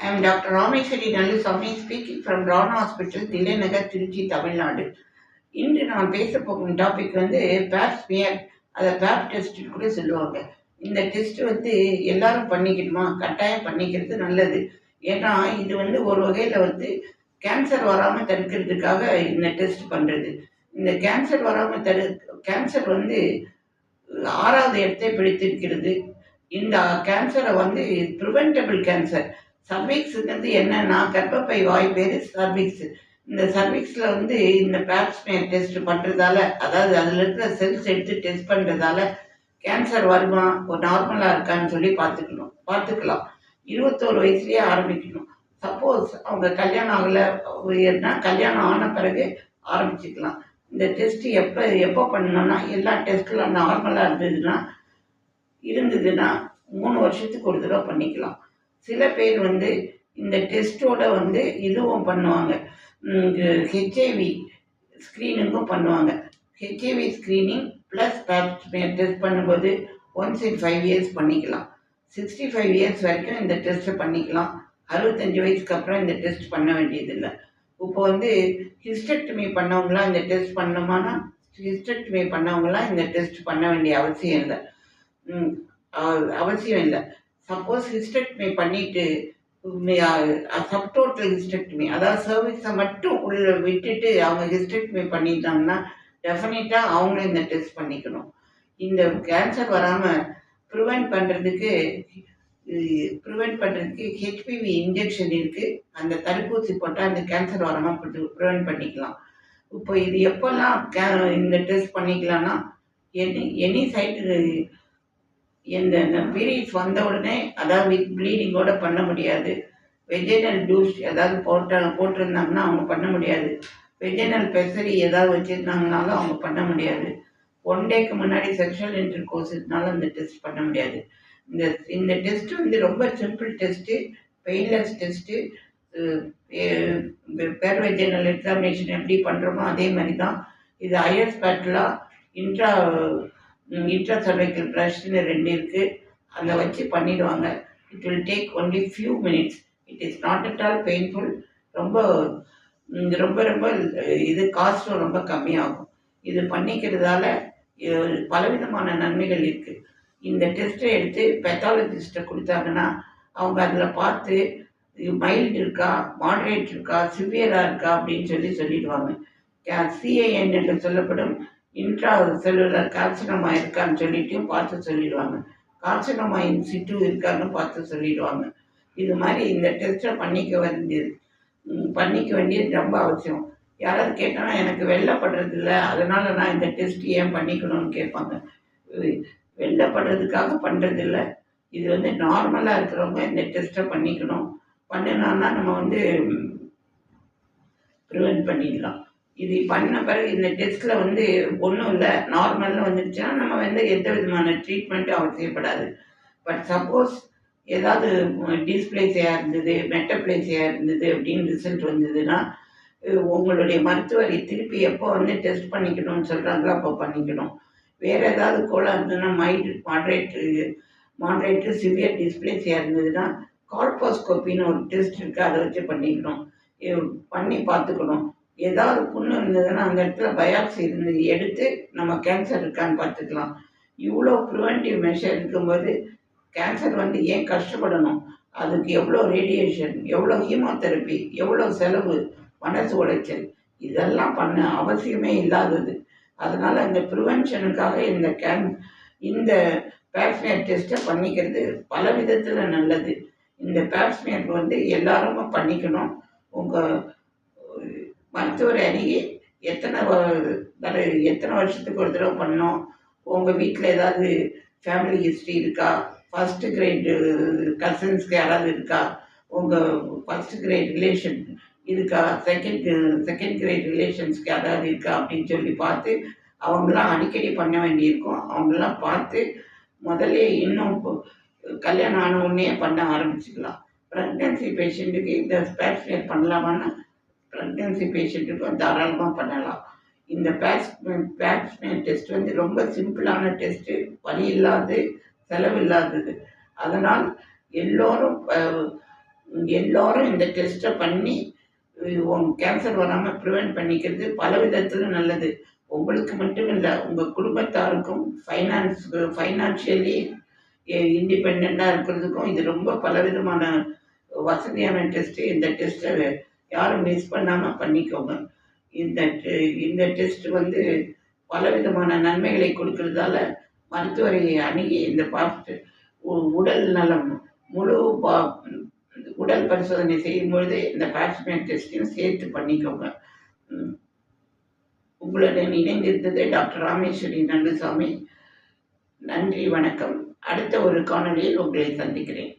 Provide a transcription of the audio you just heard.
I am Dr. Rameshwari Nallusamy speaking from Rana Hospital, Thillainagar Trichy Tamil Nadu இன்று நான் பேச போகும் டாபிக் வந்து பேப்ஸ்மியர் அதை பேப் டெஸ்ட் கூட சொல்லுவாங்க. இந்த டெஸ்ட் வந்து எல்லாரும் பண்ணிக்கணுமா? கட்டாயம் பண்ணிக்கிறது நல்லது. ஏன்னா இது வந்து ஒரு வகையில் வந்து கேன்சர் வராமல் தடுக்கிறதுக்காக இந்த டெஸ்ட் பண்ணுறது இந்த கேன்சர் வராமல் தடு கேன்சர் வந்து ஆறாவது இடத்தை பிடித்திருக்கிறது. இந்த கேன்சரை வந்து ப்ரிவென்டபிள் கேன்சர் சர்விக்ஸுங்கிறது என்னன்னா கர்ப்பப்பை வாய் பேர் சர்விக்ஸ். இந்த சர்விக்ஸில் வந்து இந்த பேப்ஸ்மியர் டெஸ்ட் பண்ணுறதால அதாவது அதில் இருக்கிற செல்ஸ் எடுத்து டெஸ்ட் பண்ணுறதால கேன்சர் வருமா ஒரு நார்மலாக இருக்கான்னு சொல்லி பார்த்துக்கணும். பார்த்துக்கலாம். இருபத்தோரு வயசுலேயே ஆரம்பிக்கணும். சப்போஸ் அவங்க கல்யாணம் ஆகலைன்னா கல்யாணம் ஆன பிறகு ஆரம்பிச்சுக்கலாம். இந்த டெஸ்ட் எப்போ எப்போ பண்ணணும்னா எல்லா டெஸ்ட்லாம் நார்மலாக இருந்ததுன்னா இருந்ததுன்னா மூணு வருஷத்துக்கு ஒரு தடவை பண்ணிக்கலாம். சில பேர் வந்து இந்த டெஸ்ட்டோட வந்து இதுவும் பண்ணுவாங்க. ஹெச்ஐவி ஸ்க்ரீனிங்கும் பண்ணுவாங்க. ஹெச்ஐவி ஸ்க்ரீனிங் ப்ளஸ் டெஸ்ட் பண்ணும்போது ஒன்ஸ் இன் ஃபைவ் இயர்ஸ் பண்ணிக்கலாம். சிக்ஸ்டி ஃபைவ் இயர்ஸ் வரைக்கும் இந்த டெஸ்ட்டை பண்ணிக்கலாம். அறுபத்தஞ்சு வயசுக்கு அப்புறம் இந்த டெஸ்ட் பண்ண வேண்டியதில்லை. இப்போ வந்து ஹிஸ்டெக்டமி பண்ணவங்களாம் இந்த டெஸ்ட் பண்ணோமானா ஹிஸ்டெக்டமி பண்ணவங்களாம் இந்த டெஸ்ட் பண்ண வேண்டிய அவசியம் இல்லை. அவசியம் இல்லை. சப்போஸ் ஹிஸ்டெக்டமி பண்ணிட்டு சப்டோட்டல் ஹிஸ்டெக்டமி uh, uh, அதாவது சர்வீஸை மட்டும் உள்ள விட்டுட்டு அவங்க ஹிஸ்டெக்டமி பண்ணிட்டாங்கன்னா டெஃபினட்டாக அவங்களும் இந்த டெஸ்ட் பண்ணிக்கணும். இந்த கேன்சர் வராமல் ப்ரிவெண்ட் பண்ணுறதுக்கு ப்ரிவெண்ட் பண்ணுறதுக்கு ஹெச்பிவி இன்ஜெக்ஷன் இருக்குது அந்த தடுப்பூசி போட்டால் அந்த கேன்சர் வராமல் ப்ரிவெண்ட் பண்ணிக்கலாம். இப்போ இது எப்போல்லாம் கே இந்த டெஸ்ட் பண்ணிக்கலாம்னா எனி எனி சைடு இந்த பீரியட்ஸ் வந்த உடனே அதாவது வித் ப்ளீடிங்கோட பண்ண முடியாது. வெஜினல் டூஸ் ஏதாவது போட்ட போட்டிருந்தாங்கன்னா அவங்க பண்ண முடியாது. வெஜினல் பெசரி ஏதாவது வச்சுருந்தாங்கனாலும் அவங்க பண்ண முடியாது. ஒன் டேக்கு முன்னாடி செக்ஷுவல் இன்டர் கோர்ஸஸ்னால இந்த டெஸ்ட் பண்ண முடியாது. இந்த இந்த டெஸ்ட் வந்து ரொம்ப சிம்பிள் டெஸ்ட்டு பெயின்லெஸ் டெஸ்ட்டு பேர் வெஜினல் எக்ஸாமினேஷன் எப்படி பண்ணுறோமோ அதே மாதிரி தான் இது ஐஎஸ் பேட்லா இன்ட்ரா இன்ட்ரா சர்வைக்கல் ப்ரஷ்னு ரெண்டு இருக்குது அதை வச்சு பண்ணிடுவாங்க. It will take only few minutes it is not at all painful ரொம்ப ரொம்ப ரொம்ப இது காஸ்ட்டும் ரொம்ப கம்மியாகும். இது பண்ணிக்கிறதால பலவிதமான நன்மைகள் இருக்குது இந்த டெஸ்ட்டை எடுத்து பெத்தாலஜிஸ்ட்டை கொடுத்தாங்கன்னா அவங்க அதில் பார்த்து மைல்டு இருக்கா மாடரேட் இருக்கா சிவியராக இருக்கா அப்படின்னு சொல்லி சொல்லிடுவாங்க. சிஏஎன் என்று சொல்லப்படும் இன்ட்ரா செல்லுலர் கார்சினமா இருக்கான்னு சொல்லிட்டு பார்த்து சொல்லிடுவாங்க. கார்சினமா இன் சிட்டு இருக்கான்னு பார்த்து சொல்லிடுவாங்க. இது மாதிரி இந்த டெஸ்ட்டை பண்ணிக்க வேண்டியது பண்ணிக்க வேண்டியது ரொம்ப அவசியம். யாராவது கேட்டோன்னா எனக்கு வெள்ளப்படுறது இல்லை அதனால் நான் இந்த டெஸ்ட் ஏன் பண்ணிக்கணும்னு கேட்பாங்க. வெள்ளப்படுறதுக்காக பண்ணுறது இல்லை இது வந்து நார்மலாக இருக்கிறவங்க இந்த டெஸ்ட்டை பண்ணிக்கணும். பண்ணினோன்னா நம்ம வந்து ப்ரிவென்ட் பண்ணிடலாம். இது பண்ண பிறகு இந்த டெஸ்ட்டில் வந்து ஒன்றும் இல்லை. நார்மலில் வந்துடுச்சுன்னா நம்ம வந்து எந்த விதமான ட்ரீட்மெண்ட்டும் அவசியப்படாது பட் சப்போஸ் ஏதாவது டிஸ்பிளேஸியாக இருந்தது மெட்டப்ளேஸியாக இருந்தது அப்படின்னு ரிசல்ட் வந்ததுன்னா உங்களுடைய மருத்துவரை திருப்பி எப்போ வந்து டெஸ்ட் பண்ணிக்கணும்னு சொல்கிறாங்களோ அப்போ பண்ணிக்கணும். வேறு ஏதாவது கோலாக இருந்ததுன்னா மைல்டு மாட்ரேட்டு மாட்ரேட்டு சிவியர் டிஸ்பிளேஸியாக இருந்ததுன்னா கால்போஸ்கோப்பின்னு ஒரு டெஸ்ட் இருக்குது அதை வச்சு பண்ணிக்கணும். பண்ணி பார்த்துக்கணும். ஏதாவது புண்ணு இருந்ததுன்னா அந்த இடத்துல பயாப்சி இருந்தது எடுத்து நம்ம கேன்சர் இருக்கான்னு பார்த்துக்கலாம். இவ்வளோ ப்ரிவென்டிவ் மெஷர் இருக்கும்போது கேன்சர் வந்து ஏன் கஷ்டப்படணும்? அதுக்கு எவ்வளோ ரேடியேஷன் எவ்வளோ ஹீமோதெரப்பி எவ்வளோ செலவு மனசு உளைச்சல் இதெல்லாம் பண்ண அவசியமே இல்லாதது. அதனால் இந்த ப்ரிவென்ஷனுக்காக இந்த கேன் இந்த பேப்ஸ்மியர் டெஸ்ட்டை பண்ணிக்கிறது பல விதத்தில் நல்லது. இந்த பேப்ஸ்மியர் வந்து எல்லாருமே பண்ணிக்கணும். உங்கள் மருத்துவர் அணுகி எத்தனை தடவை எத்தனை வருஷத்துக்கு ஒரு தடவை பண்ணோம்? உங்கள் வீட்டில் ஏதாவது ஃபேமிலி ஹிஸ்ட்ரி இருக்கா? ஃபஸ்ட்டு கிரேடு கசின்ஸ்க்கு யாராவது இருக்கா? உங்கள் ஃபஸ்ட்டு கிரேட் ரிலேஷன் இருக்கா? செகண்ட் செகண்ட் கிரேட் ரிலேஷன்ஸ்க்கு யாராவது இருக்கா? அப்படின்னு சொல்லி பார்த்து அவங்களாம் அடிக்கடி பண்ண வேண்டியிருக்கும். அவங்களாம் பார்த்து முதல்ல இன்னும் கல்யாணம் ஆன உடனே பண்ண ஆரம்பிச்சுக்கலாம். ப்ரெக்னென்சி பேஷண்ட்டுக்கு இந்த ஸ்பேர் பண்ணலாமான்னா ப்ரெக்னென்சி பேஷண்ட்டுக்கும் தாராளமாக பண்ணலாம். இந்த பேக்ஸ் பேட்ஸ்மேன் டெஸ்ட் வந்து ரொம்ப சிம்பிளான டெஸ்ட்டு வலி இல்லாது செலவு இல்லாதது. அதனால் எல்லோரும் எல்லோரும் இந்த டெஸ்ட்டை பண்ணி கேன்சர் வராமல் ப்ரிவென்ட் பண்ணிக்கிறது பல விதத்தில் நல்லது. உங்களுக்கு மட்டும் இல்லை உங்கள் குடும்பத்தாருக்கும் ஃபைனான்ஸ் ஃபைனான்ஷியலி இண்டிபெண்ட்டாக இருக்கிறதுக்கும் இது ரொம்ப பலவிதமான வசதியான டெஸ்ட்டு இந்த டெஸ்ட்டை யாரும் மிஸ் பண்ணாமல் பண்ணிக்கோங்க. இந்த டெ- இந்த டெஸ்ட் வந்து பலவிதமான நன்மைகளை கொடுக்கறதால மருத்துவரை அணுகி இந்த பாஸ்ட் உ- உடல் நலம் முழு பா உடல் பரிசோதனை செய்யும் பொழுது இந்த பேட்ச்மேன் டெஸ்ட்டையும் சேர்த்து பண்ணிக்கோங்க. உங்களுடன் இணைந்திருந்தது டாக்டர் ராமேஸ்வரி நண்டுசாமி நன்றி வணக்கம். அடுத்த ஒரு காணொளியில் உங்களை சந்திக்கிறேன்.